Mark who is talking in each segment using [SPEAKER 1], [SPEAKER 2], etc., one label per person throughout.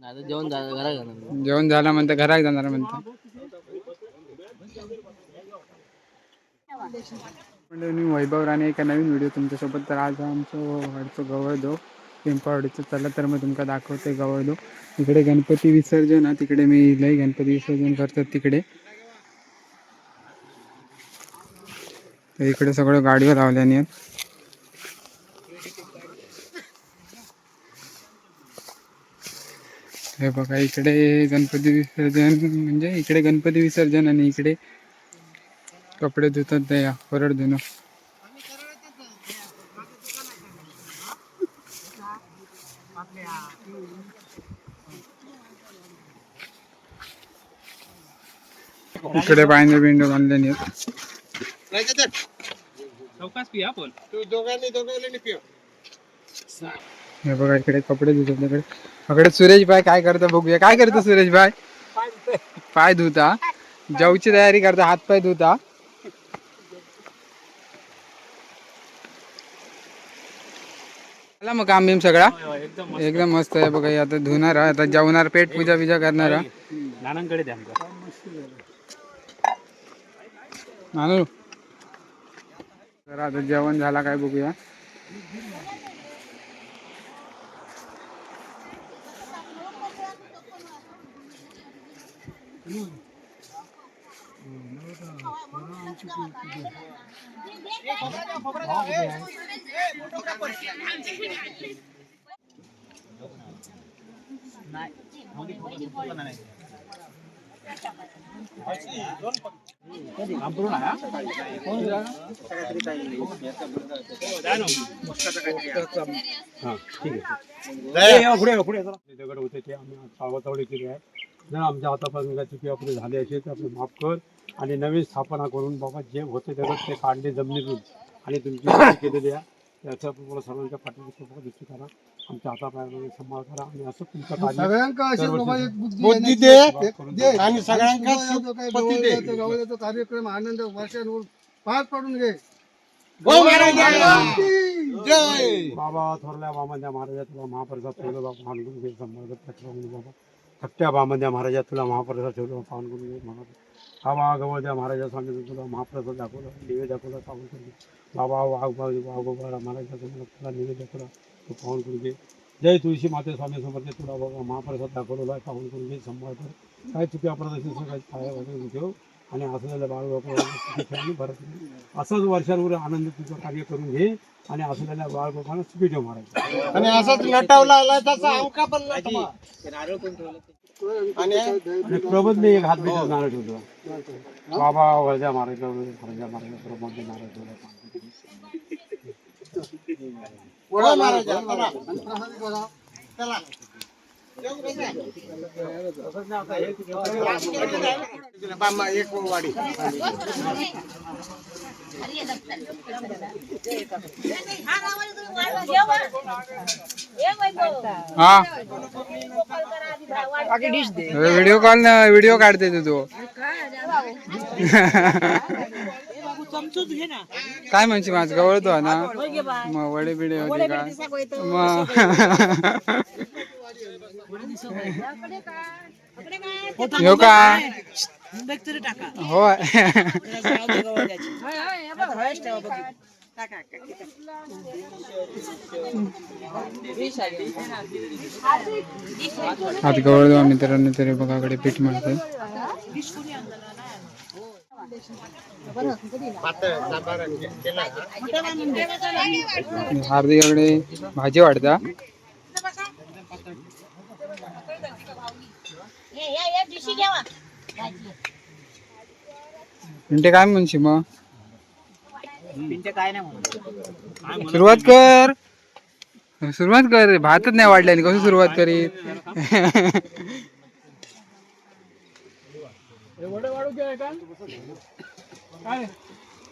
[SPEAKER 1] आता जेवण झालं घरा घालून
[SPEAKER 2] जेवण झालं म्हणतं घरात जाणार म्हणतं. मी वैभव राणे एका नवीन व्हिडिओ तुमच्यासोबत. तर आज आमचं वाडचं गवळदो पिंपळवाडीचं चला तर मग तुमका दाखवते गवळदो इकडे गणपती विसर्जन हा तिकडे मी लई गणपती विसर्जन करतात तिकडे. तर इकडे सगळं गाडीवर लावल्याने आहेत. हे बघा इकडे गणपती विसर्जन म्हणजे इकडे गणपती विसर्जन आणि इकडे कपडे धुतात ते या परड धुणं. इकडे बांधे बिंड बांधल्याने आहेत. हे बघा इकडे कपडे धुतात इकडे. सुरेश भाई काय करता बघूया. काय करतो सुरेश भाई? पाय धुता. जेवची तयारी करता हात पाय धुता. मग काम बिम सगळा. एकदम मस्त आहे बघा आता धुणार आता जेवणार पेट पूजा बिजा करणार नानू. तर आता जेवण झाला काय बघूया
[SPEAKER 3] हा ठीक आहे या, पुढे या, पुढे या जरा. ते दगड होते ते आम्ही चावतावडी केली आहे जर आमच्या हातापासून काय चुकी आपले झाले असेल तर आपले माफ कर. आणि नवीन स्थापना करून बाबा जे होते दगड ते काढले जमिनीतून. आणि तुमची केलेली आहे. त्याचं तुम्हाला सर्वांच्या पाठीची दृष्टी करा. आमच्या हातापायामध्ये सांभाळ करा. आणि असं तुमचं
[SPEAKER 4] बुद्धी
[SPEAKER 3] दे. आणि
[SPEAKER 4] कार्यक्रम आनंद वर्षानुवर पार पाडून घे.
[SPEAKER 3] बाबा थोरल्या बामंद्या महाराजा तुला महाप्रसाद बाबा. घे संभाळ बाबा. थकट्या बामंद्या महाराजा तुला महाप्रसाद ठेवलो पाहून घे महाराज बाबा गवळद्या महाराजा सांगितलं तुला महाप्रसाद दाखवला निवेद दाखवला पाहून दे बाबा वाघ वाघ वाघोबा महाराजा तुला निवेद दाखवला तू पाहून करून घे जय तुळशी माते स्वामी समर्थ तुला बाबा महाप्रसाद दाखवलेला आहे पाहून करून घे संभाळ काय चुकी अप्रदर्शन सगळं पाया वगैरे ठेव आणि असलेल्या बाळ बापा भरत असंच वर्षांवर आनंद तुझं कार्य करून घे आणि असलेल्या बाळ बापांना सुखी ठेव महाराज
[SPEAKER 5] आणि असंच नटावला आला त्याचा अंका पण नटवा. आणि
[SPEAKER 3] आणि प्रबोधने एक हात नारळ ठेवतो बाबा वळद्या महाराज महाराजा महाराज प्रबोध नारळ ठेवला
[SPEAKER 5] वडा महाराजा चला. एक वाडी
[SPEAKER 2] हा व्हिडिओ कॉल ना व्हिडिओ काढते तू तो. काय म्हणशी माझ गवळतो ना? मग वडे बिडे होते का? मग. हो का? होय. आता गवळतो आम्ही मित्रांनो तरी बघाकडे पीठ मारतोय. हार्दिकाकडे भाजी वाढता. पिंटे काय म्हणशी मग? पिंटे काय नाही सुरुवात कर. सुरुवात कर. भातच नाही वाढल्याने कसं सुरुवात करीत?
[SPEAKER 5] काय?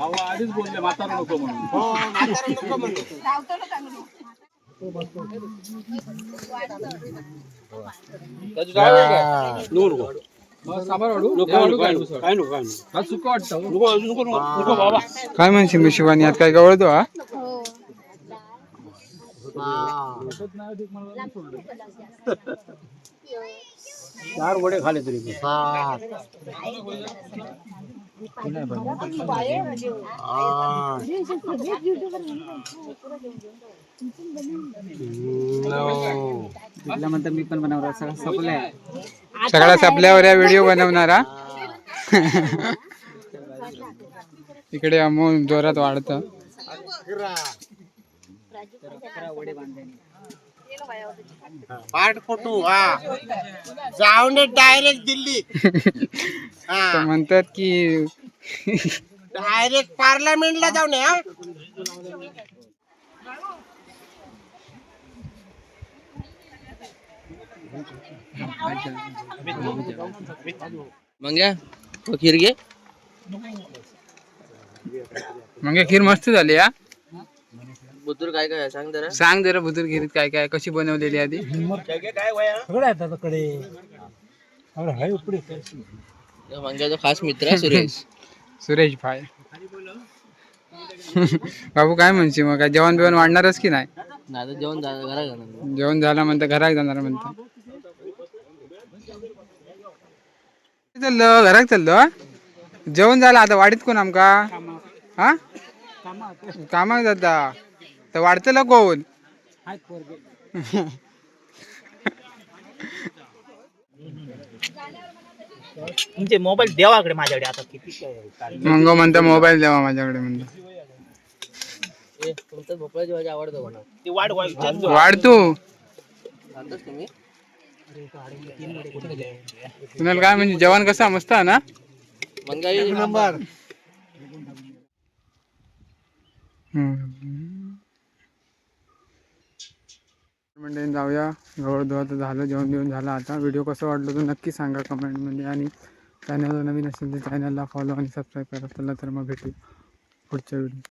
[SPEAKER 3] आधीच बोलले म्हातारा नको म्हणून.
[SPEAKER 5] हो
[SPEAKER 2] काय म्हणशील मी शिवानी? आता काय गवळतो हा?
[SPEAKER 3] चार वडे खाले तरी.
[SPEAKER 1] मी पण बनवणार सगळं संपलंय.
[SPEAKER 2] सगळा संपल्यावर या व्हिडिओ बनवणारा इकडे अमोल जोरात वाढत.
[SPEAKER 5] पाठ फोटो हा. जाऊन डायरेक्ट दिल्ली. हा.
[SPEAKER 2] म्हणतात की
[SPEAKER 5] डायरेक्ट पार्लमेंटला जाऊन हा.
[SPEAKER 1] मग तो खीर घे.
[SPEAKER 2] मग खीर मस्त झाली हा.
[SPEAKER 1] बुतूर काय काय आहे? सांग जरा.
[SPEAKER 2] सांग जरा काय काय कशी बनवलेली आधी?
[SPEAKER 1] मंग्याचा खास मित्र आहे सुरेश.
[SPEAKER 2] सुरेश. भाई. बाबू काय म्हणशी मग? काय जेवण बिवण वाढणारच की नाही?
[SPEAKER 1] नाही तर जेवण घरा
[SPEAKER 2] झालं म्हणतं घरात जाणार म्हणतं. चाललो घरात चाललो हा? जेवण झालं आता वाडीत कोण आमका हा? कामाक जाता. तर वाढतलं कोण
[SPEAKER 6] तुमचे मोबाईल देवाकडे माझ्याकडे आता किती काय
[SPEAKER 2] मग म्हणता मोबाईल द्यावा माझ्याकडे म्हणतो.
[SPEAKER 1] ए तुमचं भोपळ्याची भाजी आवडतो म्हणा
[SPEAKER 6] ते वाढ वाढ
[SPEAKER 2] वाढ तू.
[SPEAKER 1] खातोस तुम्ही
[SPEAKER 2] तुम्हाला काय म्हणजे जेवण कसं? मस्त आहे ना?
[SPEAKER 1] मंगाई
[SPEAKER 5] नंबर.
[SPEAKER 2] म्हणजे जाऊया. गवळ तर झालं जेवण जेवण झालं. आता व्हिडिओ कसं वाटलं तर नक्की सांगा कमेंटमध्ये आणि चॅनलवर नवीन असेल तर चॅनलला फॉलो आणि सबस्क्राईब करा. चला तर मग भेटू पुढच्या व्हिडिओ